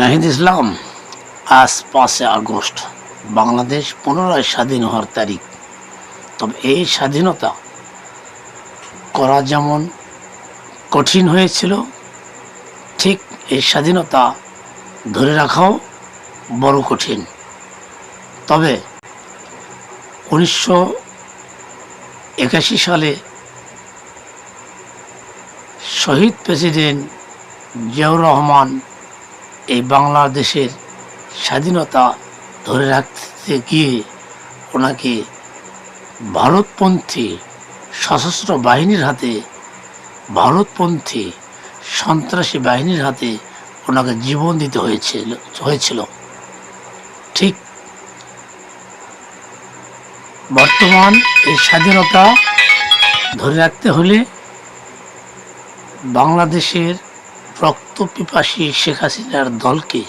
নাহিদ ইসলাম, আজ পাঁচে আগস্ট, বাংলাদেশ পুনরায় স্বাধীন হওয়ার তারিখ। তবে এই স্বাধীনতা করা যেমন কঠিন হয়েছিল, ঠিক এই স্বাধীনতা ধরে রাখাও বড় কঠিন। তবে উনিশশো একাশি সালে শহীদ প্রেসিডেন্ট জিয়াউর রহমান এই বাংলাদেশের স্বাধীনতা ধরে রাখতে গিয়ে ওনাকে ভারতপন্থী সশস্ত্র বাহিনীর হাতে, ভারতপন্থী সন্ত্রাসী বাহিনীর হাতে ওনাকে জীবন দিতে হয়েছিল হয়েছিল। ঠিক বর্তমান এই স্বাধীনতা ধরে রাখতে হলে বাংলাদেশের রক্ত পিপাসী শেখ হাসিনার দলকে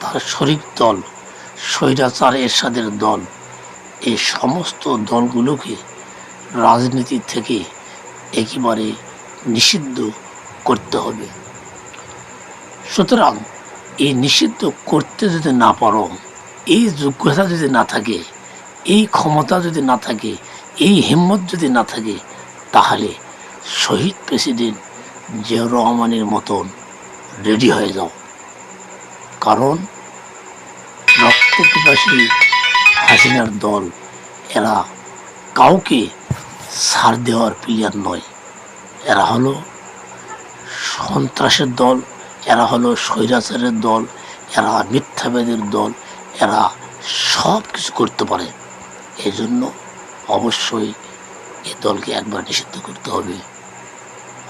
তার শরিক দল, স্বৈরাচার এরশাদের দল এই সমস্ত দলগুলোকে রাজনীতি থেকে একেবারে নিষিদ্ধ করতে হবে। সুতরাং এই নিষিদ্ধ করতে যদি না পারো, এই যোগ্যতা যদি না থাকে, এই ক্ষমতা যদি না থাকে, এই হিম্মত যদি না থাকে, তাহলে শহীদ প্রেসিডেন্ট জিয়াউর রহমানের মতন রেডি হয়ে যাও। কারণ রক্তপিপাসী হাসিনার দল, এরা কাউকে ছাড় দেওয়ার প্লেয়ার নয়। এরা হলো সন্ত্রাসের দল, এরা হলো স্বৈরাচারের দল, এরা মিথ্যাবাদের দল, এরা সব কিছু করতে পারে। এজন্য অবশ্যই এ দলকে একবার নিষিদ্ধ করতে হবে।